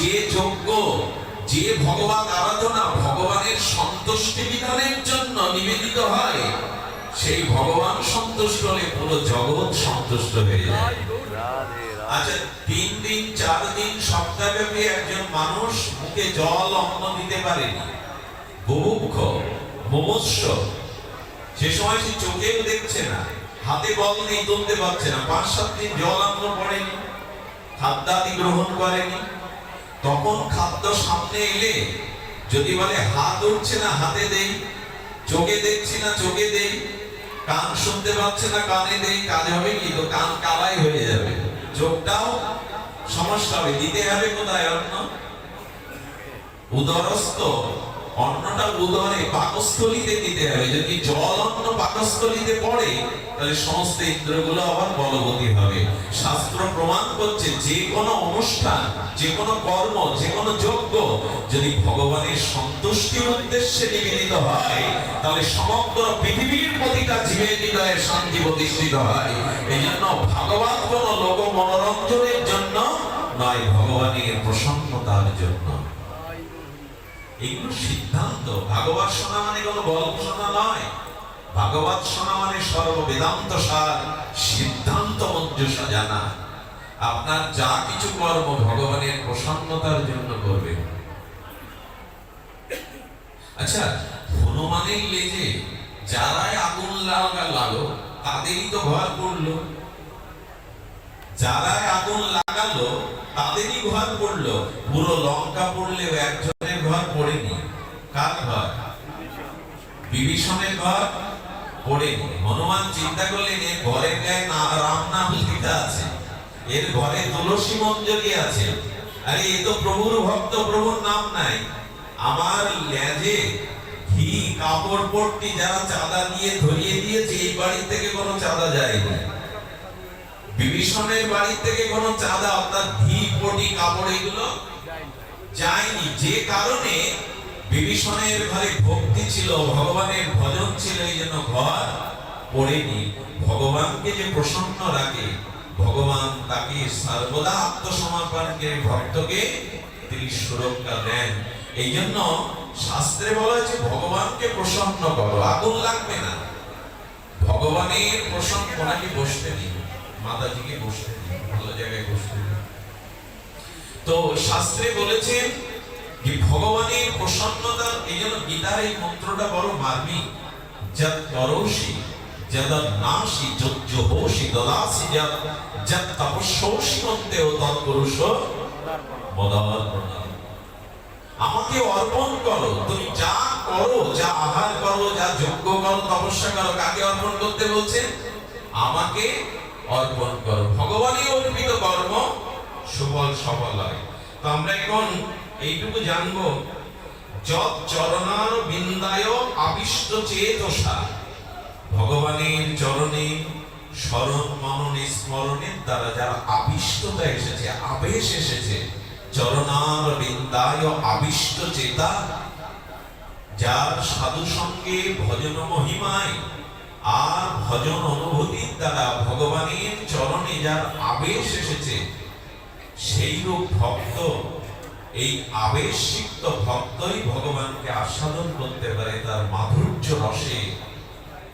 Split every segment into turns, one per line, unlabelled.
যে যোগ্য যে ভগবান আরাধনা ভগবানের সন্তুষ্টি বিধানের জন্য নিবেদিত হয়, সেই ভগবান সন্তুষ্ট হলে পুরো জগৎ সন্তুষ্ট হয়ে যায়। আচ্ছা তিন দিন, চার দিন, সপ্তাহব্যাপী একজন মানুষ মুখে জল, অন্ন দিতে পারেনি। বুভুক্ষ, মুমুৎস। সে সময় সে চোখেও দেখছে না, হাতে বল নেই, তুলতে পারছে না, পাঁচ, সাত দিন জল, অন্ন পড়েনি, খাদ্যাদি গ্রহণ করেনি। তখন খাদ্য সামনে এলে, যদি বলে, হাত উঠছে না, হাতে দেই, চোখে দেখছি না, চোখে দেই, কান শুনতে পাচ্ছে না, কানে দেই কানে হবে কি? তো কান কালাই হয়ে যাবে। চোখটাও সমস্যা হবে। দিতে হবে কোথায় অন্য উদরস্থ অন্নটা উদরে পাকস্থলিতে দিতে হবে। যদি জল অন্ন পাকস্থলিতে পড়ে, তাহলে সমস্ত ইন্দ্রগুলো আবার বলবতী হবে। শাস্ত্র প্রমাণ করছে, যে কোনো অনুষ্ঠান, যে কোনো কর্ম, যে কোনো যজ্ঞ যদি ভগবানের সন্তুষ্টির উদ্দেশ্যে নিবেদিত হয়, তাহলে সমগ্র পৃথিবীর প্রতিটা জীবের হৃদয়ে শান্তি প্রতিষ্ঠিত হয়। এই জন্য ভগবান কোন লোক মনোরঞ্জনের জন্য নয়, ভগবানের প্রসন্নতার জন্য। সিদ্ধান্ত। ভাগবত শোনা মানে কোনো গল্প শোনা নয়। ভাগবত শোনা মানে সার, সিদ্ধান্ত মঞ্জুষা জানা। আপনার যা কিছু কর্ম ভগবানের প্রসন্নতার জন্য করবে আচ্ছা হনুমানের লেজে যারাই আগুন লাগা লাগো তাদেরই তো ঘর পড়ল। যারাই আগুন লাগালো, তাদেরই ঘর পড়ল। পুরো লঙ্কা পড়লেও একজনের ঘর পড়েনি কার ঘর? বিভীষণের ঘর পড়েনি হনুমান চিন্তা করলেন এর ঘরের গায়ে না, রাম নাম লিখা আছে। এর ঘরে তুলসী মঞ্জরি আছে। আরে, এ তো প্রভুর ভক্ত, প্রভুর নাম নাই। আমার লেজে ঘি, কাপড়, পট্টি যারা চাঁদা দিয়ে ধরিয়ে দিয়েছে, এই বাড়ি থেকে কোনো চাঁদা যায়নি বিভীষণের বাড়ি থেকে কোনো চাঁদা, অর্থাৎ ঘি, পটি, কাপড়, এগুলো যায়নি যে কারণে বিভীষণের ঘরে ভক্তি ছিল, ভগবানের ভজন ছিল, এই জন্য ঘর পড়েনি। ভগবানকে যে প্রসন্ন রাখে, ভগবান তাকে সর্বদা আত্মসমর্পণকে, ভক্তকে তিনি সুরক্ষা দেন। এই জন্য শাস্ত্রে বলা হয়েছে, ভগবানকে প্রসন্ন করো, আগুন লাগবে না। ভগবানের প্রসন্ন, ওনাকে বসতে দিন। মাতাজিকে বসতে দিন, ভালো জায়গায় বসতে তো শাস্ত্রে বলেছেন যে ভগবানের প্রসন্নতা, এই জন্য গীতার এই মন্ত্রটা বড় মার্মিক যত করোষি যদ নাশি যজ্জ হোষি দদাসি যত যত তপস্যসি মন্তে ও তৎপুরুষ আমাকে অর্পণ করো, তুমি যা করো, যা আহার করো, যা যজ্ঞ করো, তপস্যা করো, কাকে অর্পণ করতে বলছেন আমাকে অর্পণ করো। ভগবানই অর্পিত কর্ম সুফল সফল হয়। তো আমরা এখন এইটুকু জানব যত চরণার বিন্দায় আবিষ্ট চেতসা, ভগবানের চরণে স্মরণ মননে স্মরণের দ্বারা যারা আবিষ্টতা এসেছে, আবেশ এসেছে, চরণার বিন্দায় আবিষ্ট চেতা, যার সাধু সঙ্গে ভজন মহিমায় আর ভজন অনুভূতির দ্বারা ভগবানের চরণে যার আবেশ এসেছে সেই রূপ ভক্ত, এই আবেশিক্ত ভক্তই ভগবানকে আস্বাদন করতে পারে, তার মাধুর্য রসে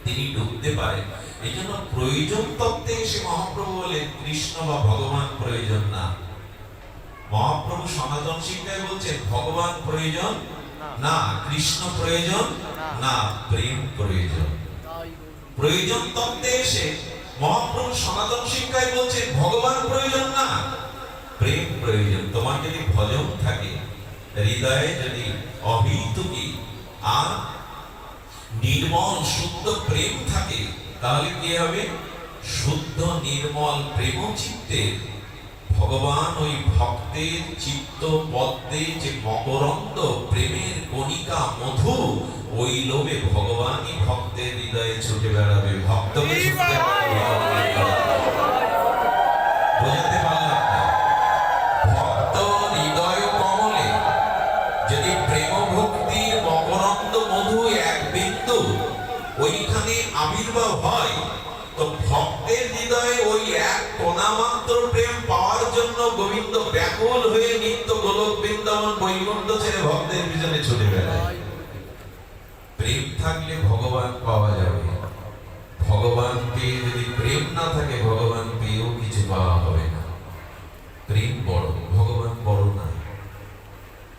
তিনি ডুবতে পারে। এই জন্য প্রয়োজন তত্ত্বে এসে মহাপ্রভু বলে কৃষ্ণ বা ভগবান প্রয়োজন না। মহাপ্রভু সনাতন শিক্ষায় বলছেন, ভগবান প্রয়োজন না, কৃষ্ণ প্রয়োজন না, প্রেম প্রয়োজন। প্রয়োজন তত্ত্বে এসে মহাপ্রভু সনাতন শিক্ষায় বলছেন, ভগবান প্রয়োজন না। প্রেম প্রয়োজন। তোমার যদি ভজন থাকে, হৃদয়ে যদি অহিতুকি আর নির্মল, শুদ্ধ প্রেম থাকে, তাহলে কি হবে? শুদ্ধ, নির্মল প্রেম চিত্তে ভগবান ওই ভক্তের চিত্ত, পদ্মে যে মকরন্দ, প্রেমের কণিকা, মধু, ওই লোভে ভগবানই ভক্তের হৃদয়ে ছুটে বেড়াবে। ভক্তকে ছুটতে আবির্ভাব হয়, তো ভক্তের হৃদয়ে ওই এক কোনা মাত্র প্রেম পাওয়ার জন্য গোবিন্দ ব্যাকুল হয়ে নিত্য গোলক বৃন্দাবন বৈকুণ্ঠ ছেড়ে ভক্তের পিছনে ছুটে বেড়ায়। প্রেম থাকলে ভগবান পাওয়া যাবে। ভগবান পেয়ে যদি প্রেম না থাকে, ভগবান পেয়েও কিছু পাওয়া হবে না। প্রেম বড়, ভগবান বড় না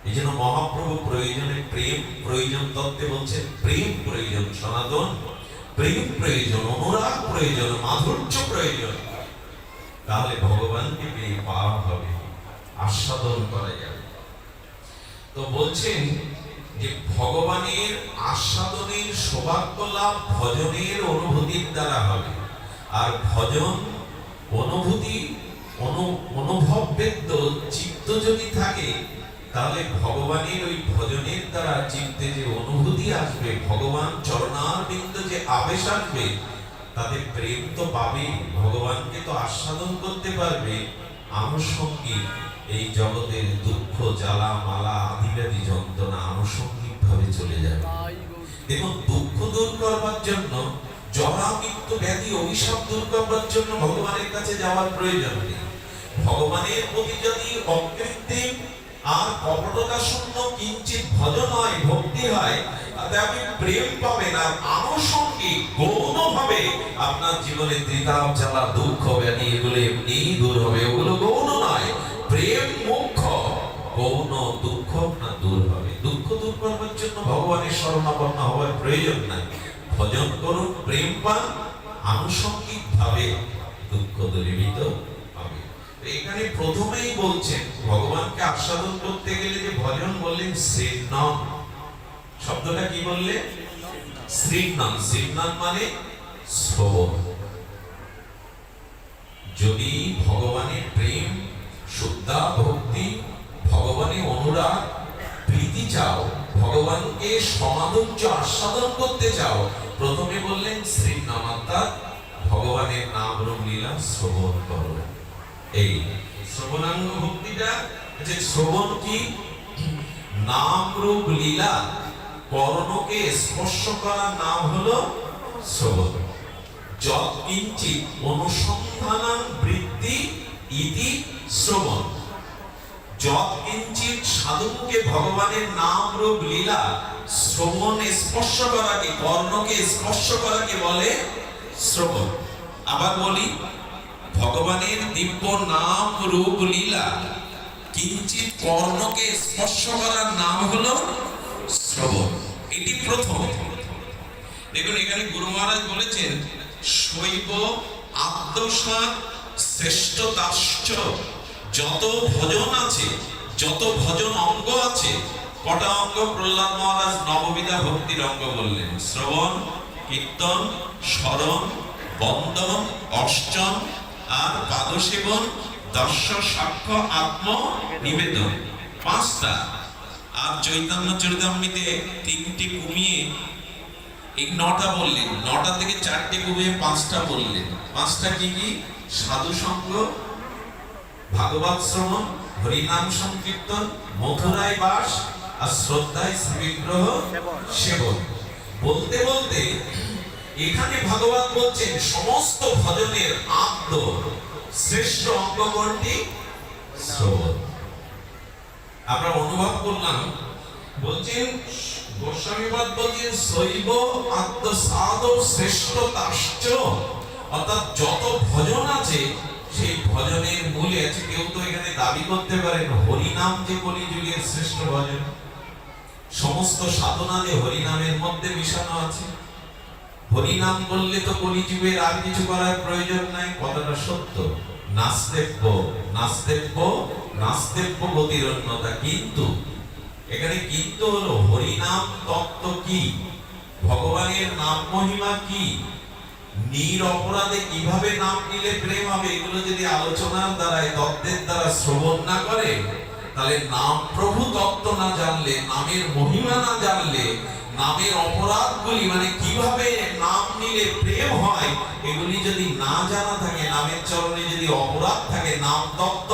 এই জন্য মহাপ্রভু প্রয়োজনে প্রেম, প্রয়োজন তত্ত্বে বলছে প্রেম প্রয়োজন, সনাতন প্রেম প্রয়োজন, অনুরাগ প্রয়োজন, মাধুর্য প্রয়োজন। তাহলে ভগবানকে পেয়ে পাওয়া হবে, আস্বাদন করা যাবে। তো বলছেন যে ভগবানের আস্বাদনের সৌভাগ্য লাভ ভজনের অনুভূতির দ্বারা হবে। আর ভজন অনুভূতি, অনু- অনুভব বেদ্য, চিত্ত যদি থাকে তাহলে ভগবানের ওই ভজনের দ্বারা চিত্তে যে অনুভূতি আসবে, ভগবান চরণার বিন্দু যে আবেশ আসবে তাদের প্রেম তো পাবে, ভগবানকে তো আস্বাদন করতে পারবে। আনুষঙ্গিক এই জগতের দুঃখ, জ্বালা, মালা, আদিব্যাধি যন্ত্রণা আনুষঙ্গিক ভাবে চলে যাবে। দেখুন, দুঃখ দূর করবার জন্য জরা মৃত্যু, ব্যাধি, অভিশাপ দূর করবার জন্য ভগবানের কাছে যাওয়ার প্রয়োজন নেই। ভগবানের প্রতি যদি অকৃত্রিম আর কপটতা শূন্য কিঞ্চিত ভজন হয় ভক্তি হয়, তাতে আপনি প্রেম পাবেন আর আনুষঙ্গিক গৌণ ভাবে আপনার জীবনে ত্রিতাপ জ্বালা দুঃখ, ব্যাধি, এগুলো এমনিই দূর হবে। ওগুলো গৌণ নয়, প্রেম মুখ্য, গৌণ, দুঃখ না দূর হবে। দুঃখ দূর করবার জন্য ভগবানের শরণাপন্ন হওয়ার প্রয়োজন নাই। ভজন করুন, প্রেম পান আনুষঙ্গিক ভাবে দুঃখ দূরীভূত এখানে প্রথমেই বলছেন, ভগবানকে আস্বাদন করতে গেলে যে ভজন বললেন, শ্রীনম। শব্দটা কি বললে? শ্রীনম। শ্রীনম মানে শ্রবণ। যদি ভগবানের প্রেম, শ্রদ্ধা, ভক্তি, ভগবানের অনুরাগ, প্রীতি চাও, ভগবানকে সমাধুর্য আস্বাদন করতে চাও, প্রথমে বললেন শ্রী নামাত্মা ভগবানের নাম রূপ লীলা, শ্রবণ করো। এই শ্রবণাঙ্গ ভক্তিটা, যে শ্রবণ কি? নাম রূপ লীলা, কর্ণকে স্পর্শ করার নাম হলো শ্রবণ। যৎকিঞ্চিত অনুসন্ধানাং বৃদ্ধি ইতি শ্রবণ। যৎকিঞ্চিত সাধুকে ভগবানের নাম রূপ লীলা, শ্রবণ স্পর্শ করাকে, কর্ণকে স্পর্শ করাকে বলে শ্রবণ। আবার বলি ভগবানের দিব্য নাম রূপ লীলা। কিঞ্চিত কর্ণকে স্পর্শ করার নাম হলো শ্রবণ। এটি প্রথম। দেখুন, এখানে গুরু মহারাজ বলেছেন, শৈব আত্মসাত দাস্য যত ভজন আছে, যত ভজন অঙ্গ আছে, কটা অঙ্গ? প্রহ্লাদ মহারাজ নববিধা ভক্তির অঙ্গ বললেন, শ্রবণ, কীর্তন, স্মরণ, বন্দন, অর্চন আর পাদসেবন দর্শ সাক্ষ্য, আত্ম, নিবেদন। পাঁচটা। আর চৈতন্য চরিতামৃতে তিনটি কমিয়ে এই নটা বললেন। নটা থেকে চারটে কমিয়ে পাঁচটা বললেন। পাঁচটা কি কি? সাধু সঙ্গ, ভাগবত শ্রবণ, হরিনাম সংকীর্তন, মথুরায় বাস, আর শ্রদ্ধায় শ্রীগ্রহ সেবন। বলতে বলতে এখানে ভাগবত বলছেন, সমস্ত ভজনের আদ্য, শ্রেষ্ঠ অঙ্গ কোনটি? আমরা অনুভব করলাম, বলছেন, গোস্বামীবাদ বলছেন, শৈব আত্মসাদ শ্রেষ্ঠ তাশ্চ অর্থাৎ যত ভজন আছে, সেই ভজনের মূলে আছে। কেউ তো এখানে দাবি করতে পারেন, হরিনাম যে কলিযুগের শ্রেষ্ঠ ভজন, সমস্ত সাধনা যে হরিনামের মধ্যে মিশানো আছে। হরিনাম বললে তো কলিযুগের আর কিছু করার প্রয়োজন নাই, কথাটা সত্য। নাস্তেব্য নাস্তেব্য নাস্তেব্য গতিরণ্যতা কিন্তু। এখানে কিন্তু হলো হরিনাম তত্ত্ব কি? ভগবানের নাম মহিমা কি? নির অপরাধে কীভাবে নাম নিলে প্রেম হবে? এগুলো যদি আলোচনার দ্বারাই তত্ত্বের দ্বারা শ্রবণ না করে, তাহলে নাম প্রভু তত্ত্ব না জানলে, নামের মহিমা না জানলে নামের অপরাধগুলি মানে কীভাবে নাম নিলে প্রেম হয়, এগুলি যদি না জানা থাকে, নামের চরণে যদি অপরাধ থাকে, নাম তত্ত্ব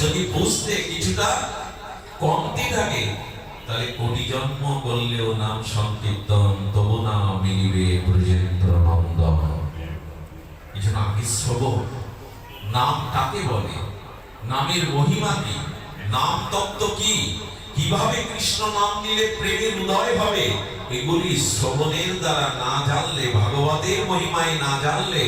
যদি বুঝতে কিছুটা কমতি থাকে, তাহলে কোটি জন্ম করলেও নাম সংকীর্তন, তবু নাম মিলিবে ব্রজেন্দ্র নন্দন। নাম কাকে বলে? নামের মহিমা কি? নাম তত্ত্ব কি? কীভাবে কৃষ্ণ নাম নিলে প্রেমের উদয় হবে? এগুলি শ্রবণের দ্বারা না জানলে, ভাগবতের মহিমায় না জানলে,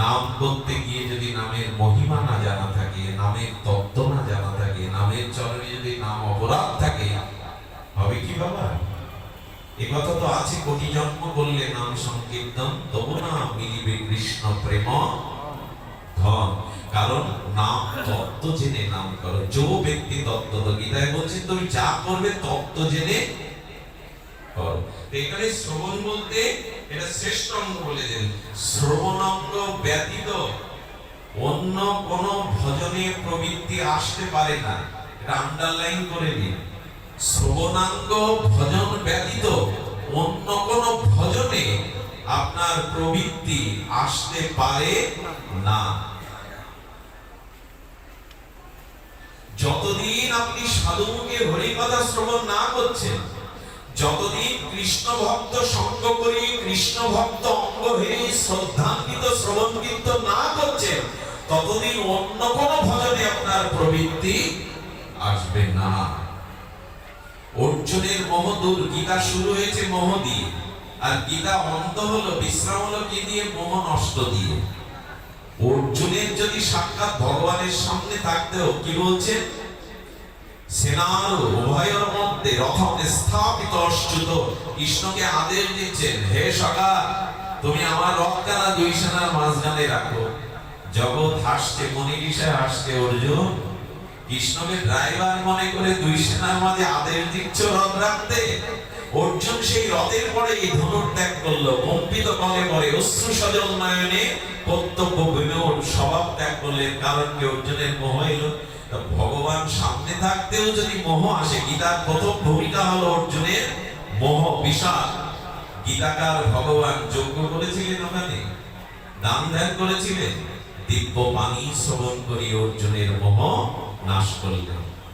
নাম করতে গিয়ে যদি নামের মহিমা না জানা থাকে, নামের তত্ত্ব না জানা থাকে, নামের চরণে যদি নাম অপরাধ থাকে, হবে কি বাবা? এ কথা তো আছে, কোটি জন্ম করলে নাম সংকীর্তন, তবু না মিলিবে কৃষ্ণ প্রেম, ধন। কারণ নাম তত্ত্ব জেনে নাম করো যে ব্যক্তি তত্ত্ব তো গীতায় বলছে, তুমি যা করবে তত্ত্ব জেনে করো। এখানে শ্রবণ বলতে এটা শ্রেষ্ঠ অঙ্গ বলে দেন। শ্রবণাঙ্গ ব্যতীত অন্য কোন ভজনে প্রবৃত্তি আসতে পারে না। এটা আন্ডারলাইন করে দিন শ্রবণাঙ্গ ভজন ব্যতীত অন্য কোন ভজনে আপনার প্রবৃত্তি আসতে পারে না। যতদিন আপনি সাধুমুখে হরি শ্রবণ না করছেন, যতদিন কৃষ্ণ ভক্ত সঙ্গ করি কৃষ্ণ ভক্ত অঙ্গ হয়ে শ্রদ্ধান্বিত শ্রবণ কীর্তন না করছেন, ততদিন অন্য কোন ভজনে আপনার প্রবৃত্তি আসবে না। অর্জুনের মহদূর গীতা শুরু হয়েছে মোহ দিয়ে, আর গীতা অন্ত হলো, বিশ্রাম হলো কি দিয়ে? মোহ নষ্ট দিয়ে। অর্জুনের যদি সাক্ষাৎ ভগবানের সামনে থাকতেও কি বলছে, সেনার উভয়ের মধ্যে রথম স্থাপিত কৃষ্ণকে আদেশ দিচ্ছেন, হে তুমি আমার রথখানা দুই সেনার মাঝখানে রাখো। জগৎ হাসছে মনিষা হাসছে, অর্জুন, কৃষ্ণকে ড্রাইভার মনে করে দুই সেনার মাঝে আদেশ দিচ্ছ রথ রাখতে। অর্জুন সেই রথের পরে এই ধনুর ত্যাগ করল। কম্পিত কলে পরে অশ্রু সজল নয়নে কর্তব্য বিনোদ স্বভাব ত্যাগ করলেন, কারণ কি অর্জুনের মোহ এলো? ভগবান সামনে থাকতেও যদি মোহ আসে, গীতার প্রথম ভূমিকা হলো অর্জুনের মোহ বিশাল। গীতাকার ভগবান যজ্ঞ করেছিলেন ওখানে, দান ধ্যান করেছিলেন, দিব্য বাণী শ্রবণ করি অর্জুনের মোহ নাশ করলেন।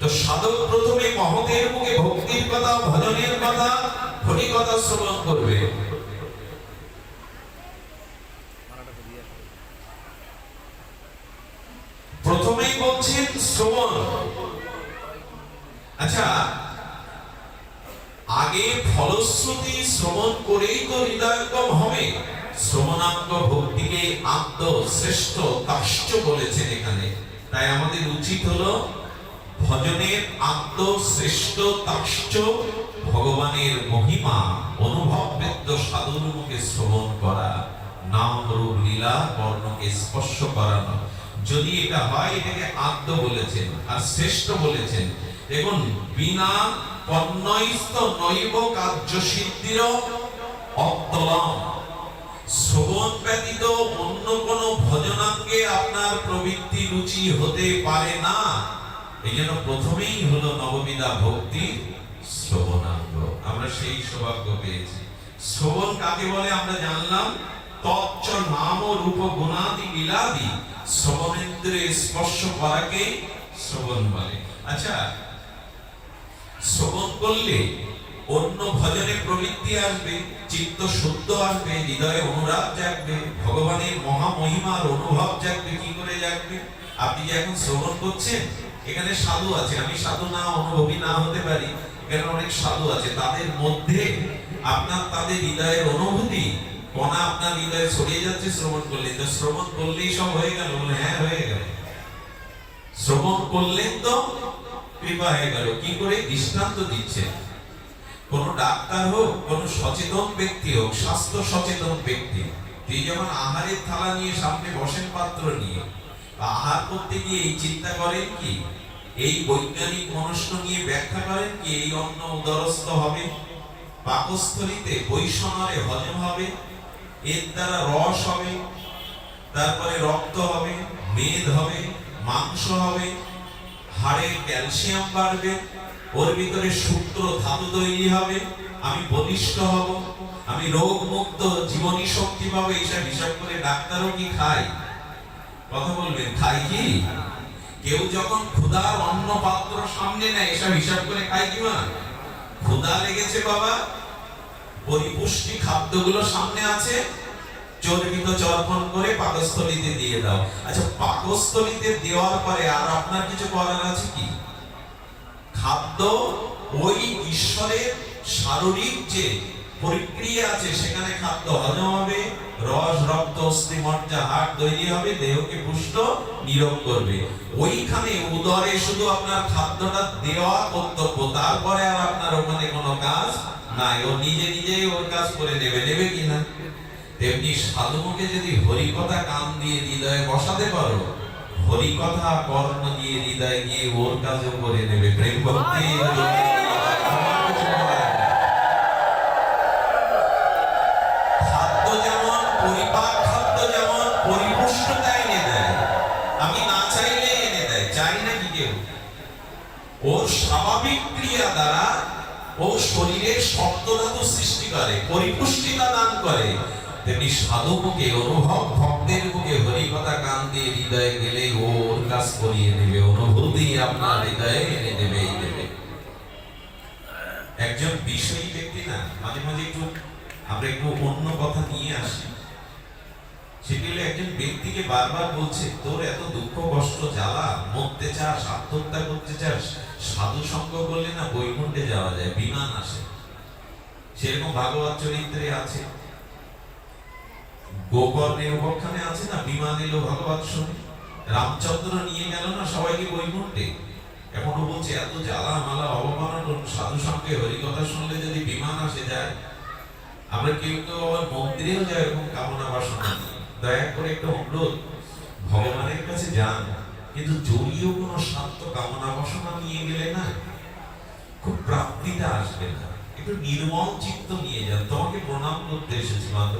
তো সাধক প্রথমে মহতের মুখে ভক্তির কথা, ভজনের কথা হরি কথা শ্রবণ করবে। প্রথমেই বলছেন শ্রবণ। আচ্ছা আগে ফলশ্রুতি শ্রবণ করেই তো হৃদয়ঙ্গম হবে। শ্রবণাঙ্গ ভক্তিকে আত্ম শ্রেষ্ঠ তাশ্চ বলেছেন এখানে। তাই আমাদের উচিত হলো ভজনের আত্মশ্রেষ্ঠ তাশ্চ ভগবানের মহিমা অনুভববেদ্য সাধুর মুখে শ্রবণ করা নাম রূপ লীলা বর্ণকে স্পর্শ করানো। যদি এটা হয়, এটাকে আদ্য বলেছেন আর শ্রেষ্ঠ বলেছেন। দেখুন, বিনা পণ্যস্ত নৈব কার্য সিদ্ধির অত্তলম শ্রবণ ব্যতীত অন্য কোন ভজনাঙ্গে আপনার প্রবৃত্তি রুচি হতে পারে না। এই জন্য প্রথমেই হলো নববিধা ভক্তি, শ্রবণাঙ্গ। আমরা সেই সৌভাগ্য পেয়েছি। শ্রবণ কাকে বলে আমরা জানলাম? তচ্চ নাম রূপ গুণাদি শ্রবণেন্দ্রে স্পর্শ করাকে শ্রবণ বলে। আচ্ছা শ্রবণ করলে অন্য ভজনে প্রবৃত্তি আসবে, চিত্ত শুদ্ধ আসবে, হৃদয়ে অনুরাগ জাগবে, ভগবানের মহামহিমার অনুভব জাগবে, কি করে জাগবে? আপনি যে এখন শ্রবণ করছেন? এখানে সাধু আছে। আমি সাধু না, অনুভবী না হতে পারি। এখানে অনেক সাধু আছে। তাদের মধ্যে আপনার তাদের হৃদয়ের অনুভূতি কণা আপনার হৃদয়ে ছড়িয়ে যাচ্ছে শ্রবণ করলে তো শ্রবণ করলেই সব হয়ে গেল। বলে হ্যাঁ হয়ে গেল। শ্রবণ করলেন তো কৃপা হয়ে গেল। কি করে? দৃষ্টান্ত দিচ্ছে। কোন ডাক্তার হোক, কোন সচেতন ব্যক্তি হোক, স্বাস্থ্য সচেতন ব্যক্তি, তিনি যখন আহারের থালা নিয়ে সামনে বসেন পাত্র নিয়ে, আহার করতে গিয়ে এই চিন্তা করেন কি? এই বৈজ্ঞানিক মনস্ক নিয়ে ব্যাখ্যা করেন কি এই অন্ন উদরস্থ হবে? পাকস্থলিতে বৈষণরে হজম হবে, এর দ্বারা রস হবে, তারপরে রক্ত হবে, মেদ হবে, মাংস হবে হাড়ের ক্যালসিয়াম বাড়বে, ওর ভিতরে সূত্র ধাতু তৈরি হবে, আমি বলিষ্ঠ হব, আমি রোগ মুক্ত জীবনী শক্তি পাবো, এইসব হিসাব করে ডাক্তারও কি খায়? কথা বলবেন খাই কি? কেউ যখন ক্ষুধার অন্ন পাত্র সামনে নেয়, এসব হিসাব করে খায় কি মা? ক্ষুধা লেগেছে বাবা, পরিপুষ্টি খাদ্যগুলো সামনে আছে চর্বিত চর্পণ করে পাকস্থলীতে দিয়ে দাও। আচ্ছা পাকস্থলীতে দেওয়ার পরে আর আপনার কিছু করার আছে কি? খাদ্য ওই ঈশ্বরের শারীরিক যে প্রক্রিয়া আছে, সেখানে খাদ্য হজম হবে, রস, রক্ত, অস্থি, মজ্জা তৈরি হবে, দেহকে পুষ্ট করবে। ওইখানে উদরে শুধু আপনার খাদ্যটা দেওয়া কর্তব্য, তারপরে আর আপনার ওখানে কোনো কাজ নাই। ও নিজে নিজেই ওর কাজ করে নেবে নেবে কিনা? তেমনি যদি হরিকথা কান দিয়ে হৃদয়ে বসাতে পারো, হরিকথা কর্ণ দিয়ে হৃদয়ে গিয়ে ওর কাজও করে নেবে। প্রেম ভক্তি ওর স্বাভাবিক ক্রিয়া দ্বারা ও শরীরে শব্দধাতু সৃষ্টি করে, পরিপুষ্টিতা দান করে। তেমনি সাধু মুখে অনুভব ভক্তের মুখে হরিকথা কান দিয়ে হৃদয়ে গেলে ওর কাজ করিয়ে নেবে অনুভূতি আপনার হৃদয়ে এনে দেবেই দেবে। একজন বিষয়ী ব্যক্তি না, মাঝে মাঝে একটু আমরা একটু অন্য কথা নিয়ে আসি। সেটি হলো একজন ব্যক্তিকে বারবার বলছে, তোর এত দুঃখ কষ্ট, জ্বালা, মরতে চাস, আত্মহত্যা করতে চাস সাধু সঙ্গ না বৈকুণ্ঠে যাওয়া যায়, বিমান আসে। সেরকম ভাগবত চরিত্রে আছে। গোকর্ণের আছে না, বিমান এলো ভগবত শুনে। রামচন্দ্র নিয়ে গেল না সবাইকে বৈকুণ্ঠে। এখনও বলছে, এত জ্বালা মালা অবমাননা সাধু সঙ্গে হরিকথা শুনলে যদি বিমান আসে যায়, আমরা কেউ কেউ আবার মন্দিরেও যায় এরকম কামনা বাসনা দয়া করে একটা অনুরোধ, ভগবানের কাছে যান। কিন্তু জলীয় কোনো স্বার্থ কামনা বাসনা নিয়ে গেলে না খুব প্রাপ্তিটা আসবে না। একটু নির্মল চিত্ত নিয়ে যান তোমাকে প্রণাম করতে এসেছি মাত্র।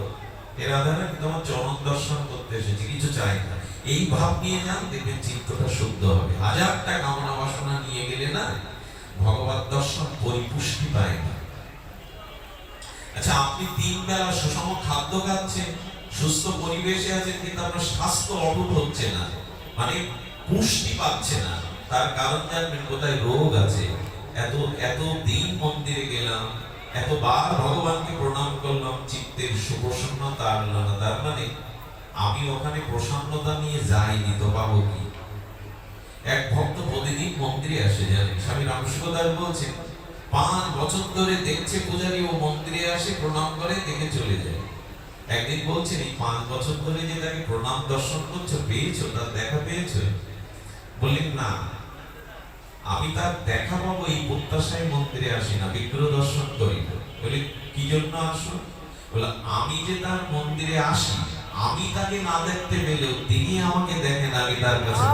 এর আধারে আমি তোমার চরণ দর্শন করতে এসেছি, কিছু চাই না। এই ভাব নিয়ে যান দেখবেন চিত্তটা শুদ্ধ হবে। হাজারটা কামনা বাসনা নিয়ে গেলে না ভগবত দর্শন পরিপুষ্টি পায় না। আচ্ছা আপনি তিন বেলা সুষম খাদ্য খাচ্ছেন, সুস্থ পরিবেশে আছেন, কিন্তু আপনার স্বাস্থ্য অটুট হচ্ছে না। মানে পুষ্টি পাচ্ছে না। তার কারণ জানবেন কোথায় রোগ আছে। এত এত দিন মন্দিরে গেলাম, এতবার ভগবানকে প্রণাম করলাম, চিত্তের সুপ্রসন্নতা আনলো না। তার মানে আমি ওখানে প্রসন্নতা নিয়ে যাইনি তো পাবো কি? এক ভক্ত প্রতিদিন মন্দিরে আসে, জানেন? স্বামী রামসুখদার বলছেন, পাঁচ বছর ধরে দেখছে পূজারী ও মন্দিরে আসে, প্রণাম করে, দেখে চলে যায়। একদিন বলছেন, এই পাঁচ বছর ধরে যে তাকে প্রণাম দর্শন করছ, পেয়েছ, তার দেখা পেয়েছ? বললেন না আমি তার দেখা পাবো এই প্রত্যাশায় মন্দিরে আসি না বিগ্রহ দর্শন করি বলে কি জন্য আসো? বলে আমি যে তার মন্দিরে আসি আমি তাকে না দেখতে পেলেও তিনি আমাকে দেখেন আমি তার কাছে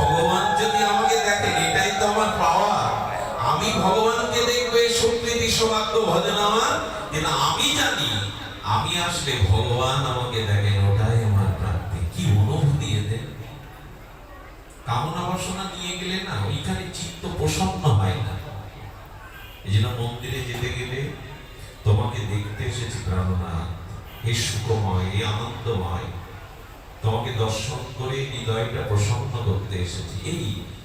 ভগবান যদি আমাকে দেখেন এটাই তো আমার পাওয়া। আমি ভগবানকে দেখবে সুকৃতি সৌভাগ্য ভজন আমার কিন্তু আমি জানি আমি আসলে ভগবান আমাকে দেখেন ওটাই আমার প্রাপ্তি কি অনুভূতি এতে কামনা বাসনা নিয়ে গেলে না ওইখানে চিত্ত প্রসন্ন হয় না। এই জন্য মন্দিরে যেতে গেলে তোমাকে দেখতে এসেছি প্রাণনা এই সুখময় এই আনন্দময়। তোমাকে দর্শন করে হৃদয়টা প্রসন্ন করতে এসেছি। এই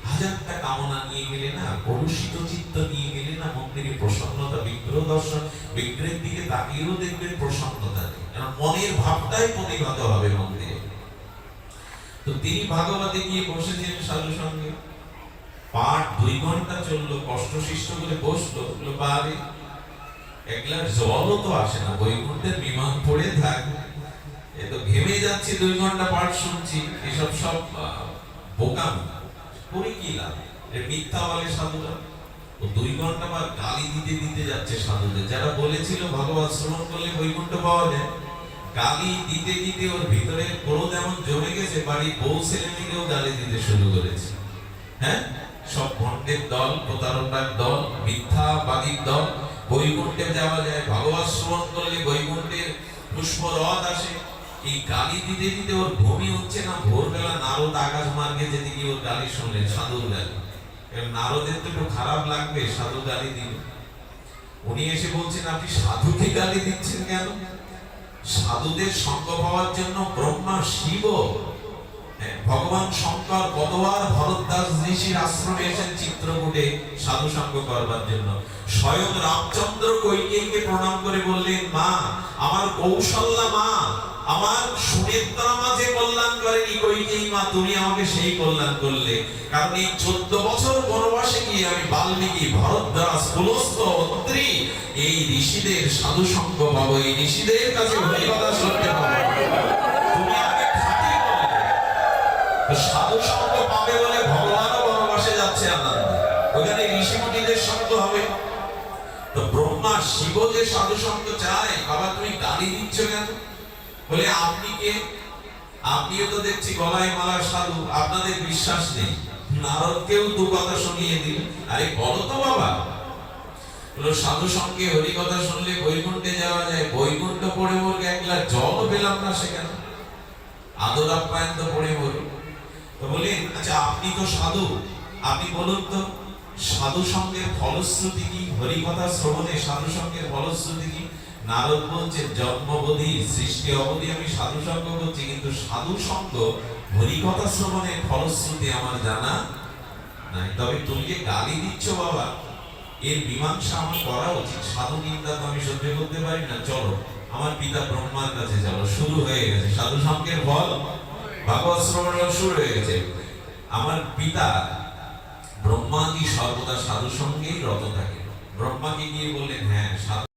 হাজারটা কামনা নিয়ে গেলে না, কলুষিত চিত্ত নিয়ে গেলে না মন্দিরে প্রসন্নতা, বিগ্রহ দর্শন, বিগ্রহের দিকে তাকিয়েও দেখবেন প্রসন্নতা নেই। কারণ মনের ভাবটাই প্রতিভাত হবে মন্দিরে। তো তিনি ভাগবতে গিয়ে বসেছেন সাধু সঙ্গে। পাঠ দুই ঘণ্টা চলল কষ্ট সৃষ্ট করে বসল বারে এক গ্লাস জলও তো আসে না বৈকুণ্ঠের বিমান পড়ে থাক। এ তো ঘেমে যাচ্ছি, দুই ঘণ্টা পাঠ শুনছি, এসব সব বোকামি। করে কি লাভ? মিথ্যা বলে সাধুরা। দুই ঘণ্টা বা গালি দিতে দিতে যাচ্ছে সাধুদের। যারা বলেছিল, ভগবত শ্রবণ করলে বৈকুণ্ঠ পাওয়া যায় গালি দিতে দিতে ওর ভিতরে ক্রোধ এমন জমে গেছে বাড়ি বউ ছেলে মেয়েকেও গালি দিতে শুরু করেছে। হ্যাঁ? সব ভণ্ডের দল, প্রতারণার দল মিথ্যাবাদীর দল, বৈকুণ্ঠে যাওয়া যায় ভগবত শ্রবণ করলে বৈকুণ্ঠের পুষ্পরথ আসে। এই গালি দিতে দিতে ওর ঘুমই হচ্ছে না, ভোরবেলা নারদ আকাশ মার্গে যেতে গিয়ে ওর গালি শুনলেন সাধুর গালি। নারদের তো একটু খারাপ লাগবে, সাধু গালি দিল। উনি এসে বলছেন, আপনি সাধুকে গালি দিচ্ছেন কেন? সাধুদের সঙ্গ পাওয়ার জন্য ব্রহ্মা শিব। হ্যাঁ, ভগবান শঙ্কর কতবার ভরদ্বাস ঋষির আশ্রমে এসেন চিত্রকূটে সাধু সঙ্গ করবার জন্য। স্বয়ং রামচন্দ্র কৈকে কৈকেয়ীকে প্রণাম করে বললেন মা আমার কৌশল্যা মা আমার সুনেত্রা মা যে কল্যাণ করেনি কৈকেয়ী মা, তুমি আমাকে সেই কল্যাণ করলে। কারণ এই চোদ্দ বছর বনবাসে গিয়ে আমি বাল্মীকি ভরদ্বাজ পুলস্ত অত্রি, এই ঋষিদের সাধু সঙ্গ পাবো, এই ঋষিদের কাছে হরিকথা শুনতে তুমি সাধু সঙ্গ পাবে বলে ভগবানও বনবাসে যাচ্ছে আনন্দ। ওখানে ঋষিমুনিদের সঙ্গ হবে। তো ব্রহ্মা শিব যে সাধু সঙ্গ চায়, বাবা তুমি গালি দিচ্ছ কেন? বলে আপনি কে? আপনিও তো দেখছি গলায় মালার সাধু, আপনাদের বিশ্বাস নেই। নারদকেও দু কথা শুনিয়ে দিল আরে বলো তো বাবা। বলো, সাধু সঙ্গে হরি কথা শুনলে বৈকুণ্ঠে যাওয়া যায়। বৈকুণ্ঠ পড়ে মরকে এক গ্লাস জলও পেলাম না সেখানে। আদর আপ্যায়ন তো পড়ে মরি। তো বলেন আচ্ছা আপনি তো সাধু। আপনি বলুন তো, সাধু সঙ্গের ফলশ্রুতি কি? হরিকথা শ্রবণে সাধু সঙ্গের ফলশ্রুতি কি? নারদ বলছে জন্মবধি, সৃষ্টি অবধি আমি সাধু সঙ্গ করছি, কিন্তু সাধু সঙ্গ হরিকথা শ্রবণের ফলশ্রুতি আমার জানা নাই। তবে তুমি যে গালি দিচ্ছ বাবা, এর মীমাংসা আমার করা উচিত। সাধু নিন্দা তো আমি সহ্য করতে পারি না। চলো, আমার পিতা ব্রহ্মার কাছে চলো। শুরু হয়ে গেছে। সাধু সঙ্গের ফল ভাগবত শ্রবণ শুরু হয়ে গেছে। আমার পিতা ব্রহ্মাদি সর্বদা সাধু সঙ্গেই রত থাকে? ব্রহ্মাকে গিয়ে বললেন হ্যাঁ